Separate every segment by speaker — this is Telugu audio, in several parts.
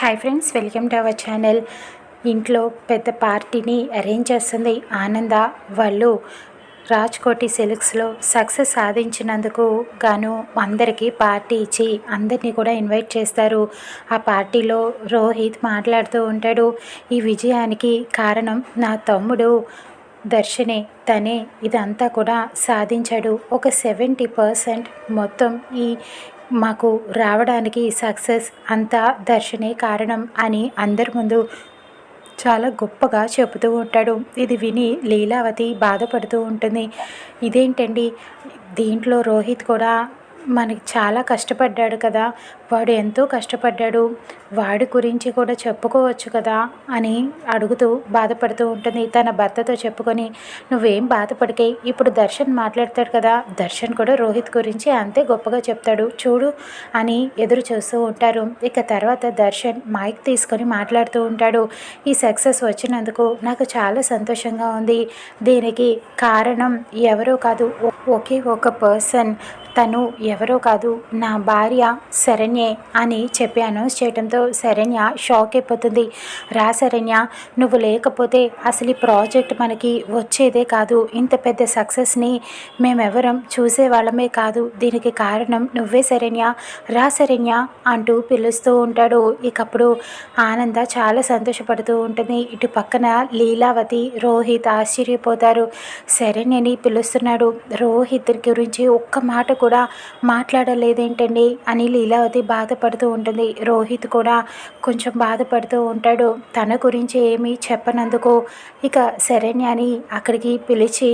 Speaker 1: Hi friends welcome to our channel ఇంట్లో పెద్ద పార్టీని అరేంజ్ చేస్తుంది ఆనంద. వాళ్ళు రాజ్కోటి సిల్క్స్లో సక్సెస్ సాధించినందుకు గాను అందరికీ పార్టీ ఇచ్చి అందరినీ కూడా ఇన్వైట్ చేస్తారు. ఆ పార్టీలో రోహిత్ మాట్లాడుతూ ఉంటాడు. ఈ విజయానికి కారణం నా తమ్ముడు. దర్శనే తనే ఇదంతా కూడా సాధించాడు. ఒక సెవెంటీ పర్సెంట్ మొత్తం ఈ మాకు రావడానికి సక్సెస్ అంతా దర్శనే కారణం అని అందరి ముందు చాలా గొప్పగా చెబుతూ ఉంటాడు. ఇది విని లీలావతి బాధపడుతూ ఉంటుంది. ఇదేంటండి? దీంట్లో రోహిత్ కూడా మనకి చాలా కష్టపడ్డాడు కదా. వాడు ఎంతో కష్టపడ్డాడు. వాడి గురించి కూడా చెప్పుకోవచ్చు కదా అని అడుగుతూ బాధపడుతూ ఉంటుంది. తన భర్తతో చెప్పుకొని నువ్వేం బాధపడికే ఇప్పుడు దర్శన్ మాట్లాడతాడు కదా. దర్శన్ కూడా రోహిత్ గురించి అంతే గొప్పగా చెప్తాడు. చూడు అని ఎదురు చూస్తూ ఉంటారు. ఇక తర్వాత దర్శన్ మైక్ తీసుకొని మాట్లాడుతూ ఉంటాడు. ఈ సక్సెస్ వచ్చినందుకు నాకు చాలా సంతోషంగా ఉంది. దీనికి కారణం ఎవరో కాదు. ఒకే ఒక పర్సన్. తను ఎవరో కాదు నా భార్య శరణ్యే అని చెప్పి అనౌన్స్ చేయడంతో శరణ్య షాక్ అయిపోతుంది. రా శరణ్య నువ్వు లేకపోతే అసలు ఈ ప్రాజెక్ట్ మనకి వచ్చేదే కాదు. ఇంత పెద్ద సక్సెస్ని మేమెవరం చూసేవాళ్ళమే కాదు. దీనికి కారణం నువ్వే శరణ్య. రా శరణ్య అంటూ పిలుస్తూ ఉంటాడు. ఇకప్పుడు ఆనంద చాలా సంతోషపడుతూ ఉంటుంది. ఇటు పక్కన లీలావతి రోహిత్ ఆశ్చర్యపోతారు. శరణ్యని పిలుస్తున్నాడు. రోహిత్ గురించి ఒక్క మాట కూడా మాట్లాడలేదేంటండి? అని లీలావతి బాధపడుతూ ఉంటుంది. రోహిత్ కూడా కొంచెం బాధపడుతూ ఉంటాడు. తన గురించి ఏమీ చెప్పనందుకు. ఇక శరణ్యని అక్కడికి పిలిచి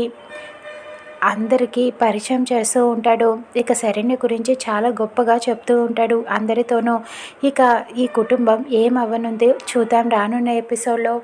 Speaker 1: అందరికీ పరిచయం చేస్తూ ఉంటాడు. ఇక శరణ్య గురించి చాలా గొప్పగా చెప్తూ ఉంటాడు అందరితోనూ. ఇక ఈ కుటుంబం ఏమవ్వనుంది? చూద్దాం రానున్న ఎపిసోడ్లో.